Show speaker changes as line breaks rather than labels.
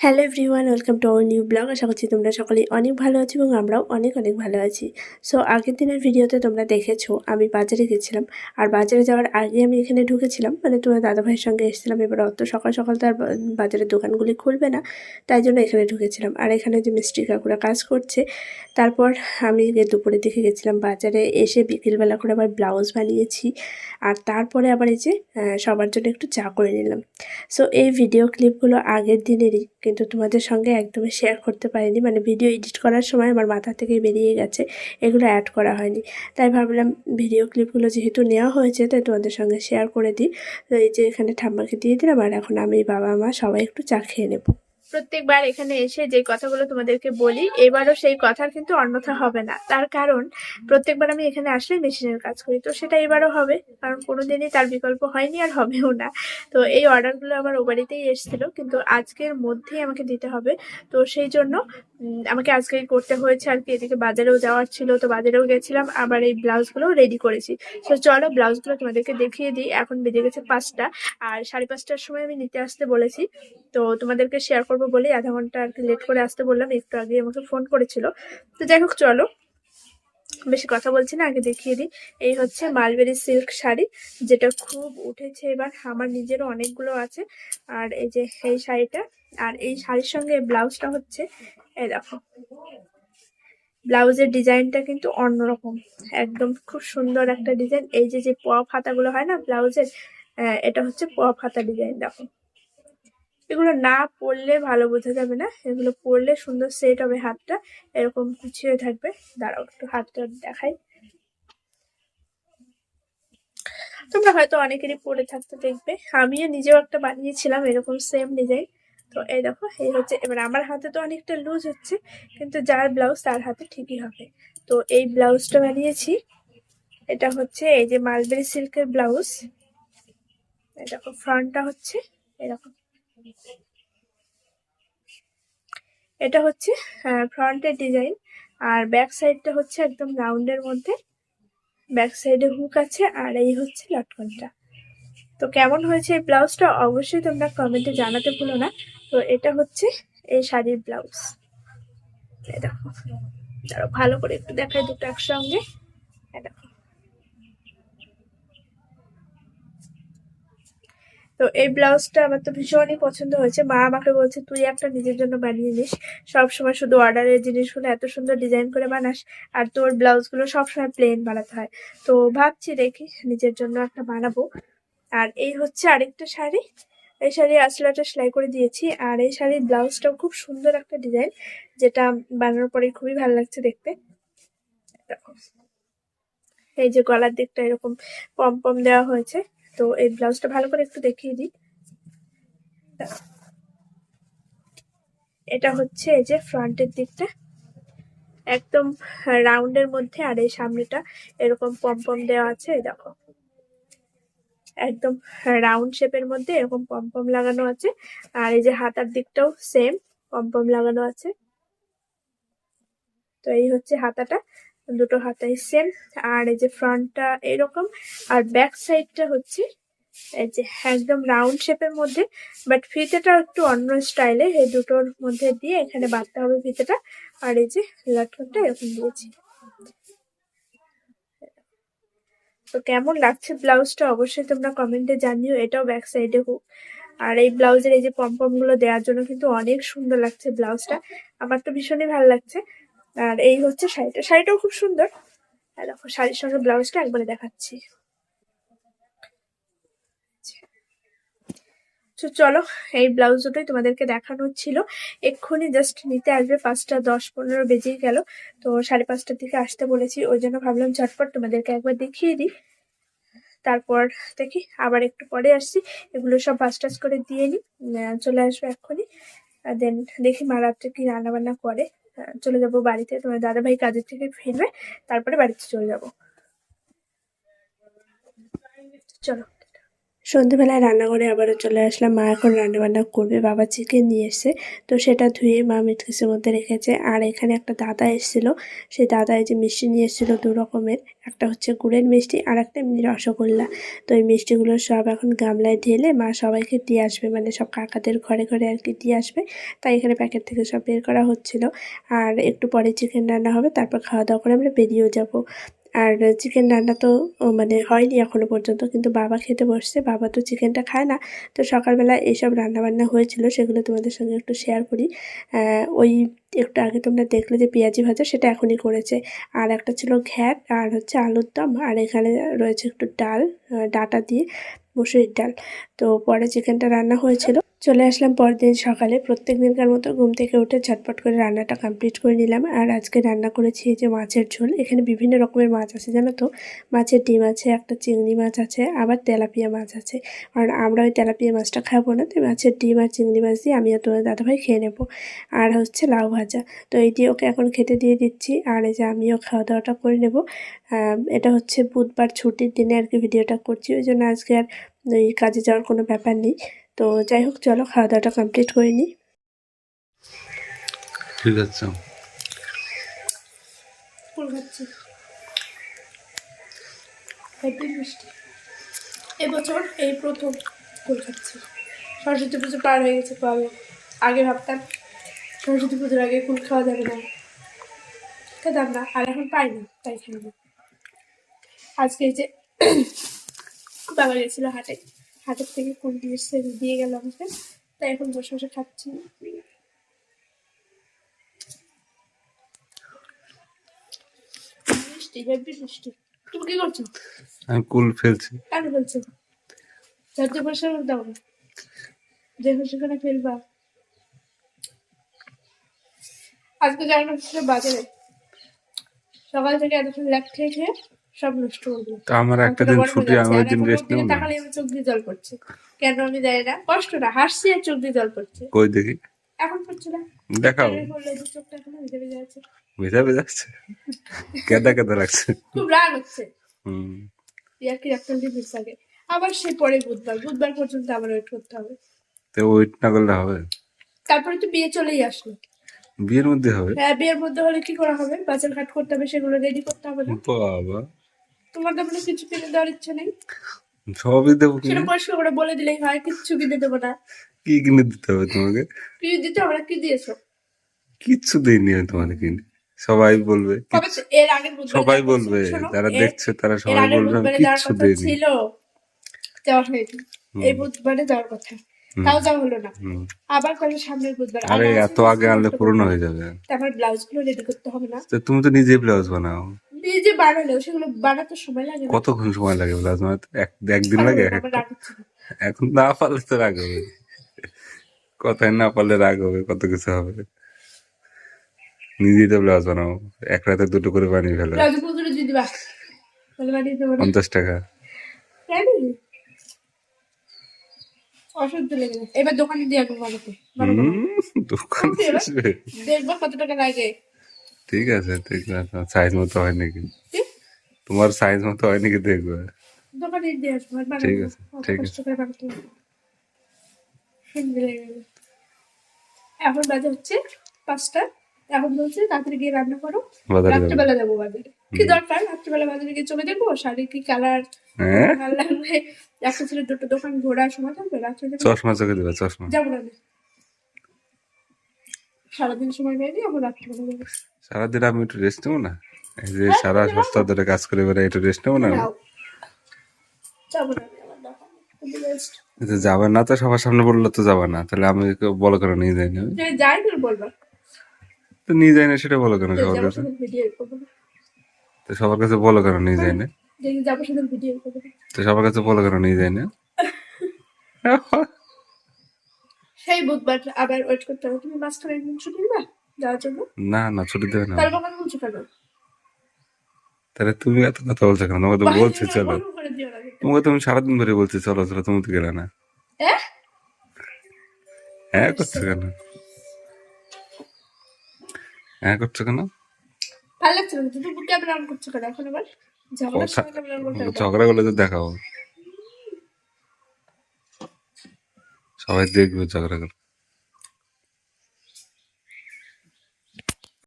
Hello everyone welcome to our new blog আশা করছি তোমরা সকলেই অনেক ভালো আছো এবং আমরাও অনেক অনেক ভালো আছি। সো আগের দিনের ভিডিওতে তোমরা দেখেছ, আমি বাজারে গেছিলাম। আর বাজারে যাওয়ার আগে আমি এখানে ঢুকেছিলাম। মানে তোমার দাদা ভাইয়ের সঙ্গে এসেছিলাম। এবার অত সকাল সকাল তো আর বাজারের দোকানগুলি খুলবে না। তাই জন্য এখানে ঢুকেছিলাম। আর এখানে যে মিষ্টি কাকুরা কাজ করছে, তারপর আমি দুপুরের দিকে গেছিলাম বাজারে। এসে বিকেলবেলা করে আবার ব্লাউজ বানিয়েছি। আর তারপরে আবার এই যে সবার জন্য একটু চা করে নিলাম। সো এই ভিডিও ক্লিপগুলো আগের দিনেরই কিন্তু তোমাদের সঙ্গে একদমই শেয়ার করতে পারিনি। মানে ভিডিও এডিট করার সময় আমার মাথা থেকে বেরিয়ে গেছে, এগুলো অ্যাড করা হয়নি। তাই ভাবলাম ভিডিও ক্লিপগুলো যেহেতু নেওয়া হয়েছে, তাই তোমাদের সঙ্গে শেয়ার করে দিই। তো এই যে এখানে ঠাম্মাকে দিয়ে দিলাম, আর এখন আমি বাবা মা সবাই একটু চা খেয়ে নেব। প্রত্যেকবার এখানে এসে যে কথাগুলো তোমাদেরকে বলি, এবারও সেই কথার কিন্তু অন্যথা হবে না। তার কারণ, প্রত্যেকবার আমি এখানে আসলে মেশিনের কাজ করি। তো সেটা এবারও হবে, কারণ কোনোদিনই তার বিকল্প হয়নি আর হবেও না। তো এই অর্ডারগুলো আমার ও বাড়িতেই এসেছিল, কিন্তু আজকের মধ্যেই আমাকে দিতে হবে। তো সেই জন্য আমাকে আজকেই করতে হয়েছে আর কি, এদিকে বাজারেও যাওয়ার ছিল, তো বাজারেও গেছিলাম, আবার এই ব্লাউজগুলো রেডি করেছি। তো চলো ব্লাউজগুলো তোমাদেরকে দেখিয়ে দিই, এখন বেজে গেছে পাঁচটা, আর সাড়ে পাঁচটার সময় আমি নিতে আসতে বলেছি। তো তোমাদেরকে শেয়ার করব বলেই আধা ঘণ্টা আর কি লেট করে আসতে বললাম, একটু আগে আমাকে ফোন করেছিল। তো যাই হোক, চলো। বেশি কথা বলছি না, আগে দেখিয়ে দিই। এই হচ্ছে মালবেরি সিল্ক শাড়ি, যেটা খুব উঠেছে এবার। আমার নিজেরও অনেকগুলো আছে। আর এই যে এই শাড়িটা, আর এই শাড়ির সঙ্গে ব্লাউজটা হচ্ছে, এই দেখো। ব্লাউজের ডিজাইনটা কিন্তু অন্যরকম, একদম খুব সুন্দর একটা ডিজাইন। এই যে যে পোয়া ফাতাগুলো হয় না ব্লাউজের এটা হচ্ছে পোয়া ফাতা ডিজাইন, দেখো। এগুলো না পরলে ভালো বোঝা যাবে না। এগুলো পরলে সুন্দর সেট হবে হাতটা। এরকম কুচিয়ে থাকবে। দাঁড়াও, একটু হাতটা দেখাই। তোমরা হয়তো অনেকেরই পরে থাকতে দেখবে। আমিও নিজেও একটা বানিয়েছিলাম এরকম সেম ডিজাইন তো এই দেখো, এই হচ্ছে, এবার আমার হাতে তো অনেকটা লুজ হচ্ছে, কিন্তু যার ব্লাউজ তার হাতে ঠিকই হবে। তো এই ব্লাউজটা বানিয়েছি। এটা হচ্ছে এই যে মালবেরি সিল্কের ব্লাউজ দেখো ফ্রন্টটা হচ্ছে এরকম। এটা হচ্ছে ফ্রন্টের ডিজাইন আর ব্যাক সাইডটা হচ্ছে একদম রাউন্ডের মধ্যে। ব্যাক সাইডে হুক আছে, আর এই হচ্ছে লটকনটা। তো কেমন হয়েছে এই ব্লাউজটা অবশ্যই তোমরা কমেন্টে জানাতে ভুলো না। তো এটা হচ্ছে এই শাড়ির ব্লাউজ দেখো। ভালো করে একটু দেখাই দুটো একসঙ্গে। দেখো। তো এই ব্লাউজটা আমার তো ভীষণই পছন্দ হয়েছে। মা আমাকে বলছে, তুই একটা নিজের জন্য বানিয়ে নিস। সব সময় শুধু অর্ডারের জিনিসগুলো, এত সুন্দর ডিজাইন করে বানাস। আর তোর ব্লাউজগুলো সবসময় প্লেন বানাতে হয়। তো ভাবছি দেখি, নিজের জন্য একটা বানাবো। আর এই হচ্ছে আরেকটা শাড়ি। এই শাড়ি আসলাটা সেলাই করে দিয়েছি। আর এই শাড়ির ব্লাউজটাও খুব সুন্দর একটা ডিজাইন যেটা বানানোর পরে খুবই ভালো লাগছে দেখতে। এই যে গলার দিকটা এরকম পম পম দেওয়া হয়েছে। তো এই ব্লাউজটা ভালো করে একটু দেখিয়ে দিই। এটা হচ্ছে এই যে ফ্রন্টের দিকটা। একদম রাউন্ডের মধ্যে আর এই সামনেটা এরকম পম পম দেওয়া আছে দেখো। একদম রাউন্ড শেপের মধ্যে এরকম পমপম লাগানো আছে। আর এই যে হাতার দিকটাও সেম পমপম লাগানো আছে। তো এই হচ্ছে হাতাটা। দুটো হাতাই সেম, আর এই যে ফ্রন্টটা এরকম, আর ব্যাক সাইডটা হচ্ছে এই যে একদম রাউন্ড শেপের মধ্যে, বাট ফিতেটা একটু অন্য স্টাইলে, এই দুটোর মধ্যে দিয়ে এখানে বাঁধতে হবে ফিতেটা, আর এই যে লটকনটা এরকম দিয়েছি। তো কেমন লাগছে ব্লাউজটা? অবশ্যই তোমরা কমেন্টে জানিও, এটাও ব্যাক সাইডে হোক। আর এই ব্লাউজের এই যে পম্পমগুলো দেওয়ার জন্য কিন্তু অনেক সুন্দর লাগছে ব্লাউজটা। আমার তো ভীষণই ভালো লাগছে। আর এই হচ্ছে শাড়িটা। শাড়িটাও খুব সুন্দর। দেখো, শাড়ির সঙ্গে ব্লাউজটা একবারে দেখাচ্ছি। তো চলো, এই ব্লাউজ দুটোই তোমাদেরকে দেখানো ছিল। এক্ষুনি জাস্ট নিতে আসবে পাঁচটা, দশ, পনেরো বেজেই গেল। তো সাড়ে পাঁচটার দিকে আসতে বলেছি, ওই জন্য ভাবলাম ঝটপট তোমাদেরকে একবার দেখিয়ে দিই। তারপর দেখি, আবার একটু পরে আসছি। এগুলো সব বাস টাস করে দিয়ে নিই। চলে আসবে এক্ষুনি। দেন দেখি মা রাত্রে কি রান্না বান্না করে। চলে যাব বাড়িতে। তোমার দাদা ভাই কাজের থেকে ফিরবে তারপরে বাড়িতে চলে যাব। চলো।
সন্ধেবেলায় রান্নাঘরে আবারও চলে আসলাম। মা এখন রান্নাবান্না করবে, বাবা চিকেন নিয়ে এসছে। তো সেটা ধুয়ে মা মিটকেসের মধ্যে রেখেছে। আর এখানে একটা দাদা এসেছিল। সেই দাদা এই যে মিষ্টি নিয়ে এসেছিল দু রকমের। একটা হচ্ছে গুড়ের মিষ্টি আর একটা এমনি রসগোল্লা। তো এই মিষ্টিগুলো সব এখন গামলায় ঢেলে মা সবাইকে দিয়ে আসবে। মানে সব কাকাদের ঘরে ঘরে আর কি দিয়ে আসবে। তাই এখানে প্যাকেট থেকে সব বের করা হচ্ছিল। আর একটু পরে চিকেন রান্না হবে। তারপর খাওয়া দাওয়া করে আমরা বেরিয়েও যাব। আর চিকেন রান্না তো মানে হয়নি এখনও পর্যন্ত, কিন্তু বাবা খেতে বসছে, বাবা তো চিকেনটা খায় না। তো সকালবেলা এইসব রান্নাবান্না হয়েছিল, সেগুলো তোমাদের সঙ্গে একটু শেয়ার করি। ওই একটু আগে তোমরা দেখলে যে পেঁয়াজি ভাজা, সেটা এখনই করেছে। আর একটা ছিল ঘ্যাট, আর হচ্ছে আলুর দম, আর এখানে রয়েছে একটু ডাল ডাটা দিয়ে মুসুরির ডাল। তো পরে চিকেনটা রান্না হয়েছিল। চলে আসলাম পরদিন সকালে। প্রত্যেক দিনকার মতো ঘুম থেকে উঠে ঝটপট করে রান্নাটা কমপ্লিট করে নিলাম। আর আজকে রান্না করেছি যে মাছের ঝোল। এখানে বিভিন্ন রকমের মাছ আছে, জানো তো? মাছের ডিম আছে, একটা চিংড়ি মাছ আছে, আবার তেলাপিয়া মাছ আছে। কারণ আমরা ওই তেলাপিয়া মাছটা খাব না তো মাছের ডিম আর চিংড়ি মাছ দিয়ে আমি আর তোমার দাদাভাই খেয়ে নেব। আর হচ্ছে লাউ ভাজা। তো এই দিয়ে ওকে এখন খেতে দিয়ে দিচ্ছি। আর এই যে আমিও খাওয়া দাওয়াটা করে নেব। এটা হচ্ছে বুধবার ছুটির দিনে আর কি ভিডিওটা করছি। ওই জন্য আজকে আর ওই কাজে যাওয়ার কোনো ব্যাপার নেই। তো যাই হোক চলো খাওয়া দাওয়াটা কমপ্লিট করে নিই।
ঠিক আছে।
খাচ্ছি হেভি মিষ্টি। এবছর এই প্রথম ফুল খাচ্ছি সরস্বতী পুজো পার হয়ে গেছে কবে আগে ভাবতাম সরস্বতী পুজোর আগে ফুল খাওয়া যাবে না। খেতাম না আর এখন পাই না তাই না আজকে এই যে বাবা গেছিল হাটে। হাটের থেকে ফুল দিয়ে দিয়ে গেল আমাকে তাই এখন বসে বসে খাচ্ছি। মিষ্টি হেভি মিষ্টি। তুমি কি করছ?
আমি কুল ফেলছি।
কেন বলছো যাতে বসে দাও। না যেখানে সেখানে ফেলবা। আজকে যাওয়ানো হচ্ছিল বাজারে। সকাল থেকে এতক্ষণ ল্যাপ খেয়ে খেয়ে সব নষ্ট করে দিল
তা আমার একটা দিন ছুটি আমি ওই দিন রেস্ট নেব না।
তাকালে আমার চোখ দিয়ে জল পড়ছে। কেন আমি জানি না। কষ্ট না হাসছি আর চোখ দিয়ে জল পড়ছে।
কই দেখি?
এখন পড়ছে না।
দেখাও।
এর ফলে চোখটা এখন ভিজে ভিজে আছে।
ভেজা কেদা কেদা লাগছে?
খুব রাগ হচ্ছে।
হুম।
ইয়ার্কি রাখতে দিন আগে। আবার সে পরে বুধবার। বুধবার পর্যন্ত আবার ওয়েট করতে হবে।
তো ওয়েট না করলে হবে?
তারপরে তো বিয়ে চলেই আসলো।
বিয়ের মধ্যে হবে?
হ্যাঁ বিয়ের মধ্যে হলে কি করা হবে? বাজার ঘাট করতে হবে সেগুলো রেডি করতে হবে না।
বাবা।
তোমার কিছু কিনে দেওয়ার ইচ্ছে নেই?
সবই দেবো
সেটা
কিনে
পরিষ্কার করে বলে দিলেই হয় কিচ্ছু কিনে দেবো না।
কি কিনে দিতে হবে তোমাকে?
কি দিতে হবে কি দিয়েছ?
কিচ্ছু দিইনি আমি তোমাকে কিনে। সবাই বলবে সবাই বলবে যারা দেখছে তারা সবাই বলবে আমি কিচ্ছু দিইনি।
ছিল যাওয়া হয়নি। এই বুধবারে দেওয়ার কথা। তাও যাওয়া হলো না। আবার কবে সামনের বুধবার
আরে এত আগে আনলে পুরনো হয়ে যাবে।
আমার ব্লাউজগুলো রেডি করতে হবে না।
তুমি তো নিজে ব্লাউজ বানাও।
সেগুলো বানাতে সময় লাগে
কতক্ষণ সময় লাগে ব্লাউজ বানাতে এক একদিন লাগে। এখন না। পারলে তো রাগ হবে। কথায় না পারলে রাগ হবে কত কিছু হবে। নিজেই তো ব্লাউজ বানাও এক রাতে দুটো করে বানিয়ে ফেলো। পঞ্চাশ টাকা।
অসহ্য লেগে এবার দোকানে দিয়ে আসব বানাতে। বানাবো।
দোকান
কোনটি এবার?
আসবে।
দেখব কত টাকা লাগে।
ঠিক আছে ঠিক আছে। সাইজ মতো হয় নাকি? তোমার সাইজ মতো হয় নাকি দেখবে? ঠিক আছে, ঠিক
গেল। এখন বাজে হচ্ছে পাঁচটা। এখন বলছে তাড়াতাড়ি গিয়ে রান্না করো। রাত্রেবেলা যাব বাজারে। কি দরকার? রাত্রেবেলা বাজারে গিয়ে চলে দেখব শাড়ি কি কালার?
হ্যাঁ?
ভালো লাগবে একটা ছেলে দুটো দোকান ঘোরার সময় থাকবে? রাত্রে
চশমা চোখে দেবে চশমা।
যাব না। সারাদিন সময় পাইনি এখন রাত্রেবেলা
সারাদিন আমি একটু রেস্ট নেব না? এই যে সারা সপ্তাহ ধরে কাজ করে বেড়াই একটু রেস্ট নেব না।
যাব না
যাবে না তো সবার সামনে বললে তো যাবে না। তাহলে আমি বলো কেন নিয়ে যাই না
যাই তুমি বলবা।
তো নিয়ে যাই না সেটা বলো কেন সবার কাছে? তো সবার কাছে বলো কেন নিয়ে যাই
করব না
তো সবার কাছে বলো কেন নিয়ে যাই না
সেই বুধবার আবার ওয়েট করতে হবে। তুমি মাঝখানে একদিন ছুটি নিবা যাওয়ার জন্য?
না না ছুটি দেবে না।
তাহলে কখন বলছো কেন?
তাহলে তুমি এত কথা বলছো কেন? তোমাকে তো বলছি চলো। তোমাকে তুমি সারাদিন ধরে বলছি চলো চলো তুমি তো গেলে না? হ্যাঁ করছ কেন? হ্যাঁ করছ কেন?
ভালো লাগছে না তুমি ক্যামেরা অন করছ কেন? এখন আবার।
ঝগড়া করলে তো দেখাও। Шабайдыбекова жагыраган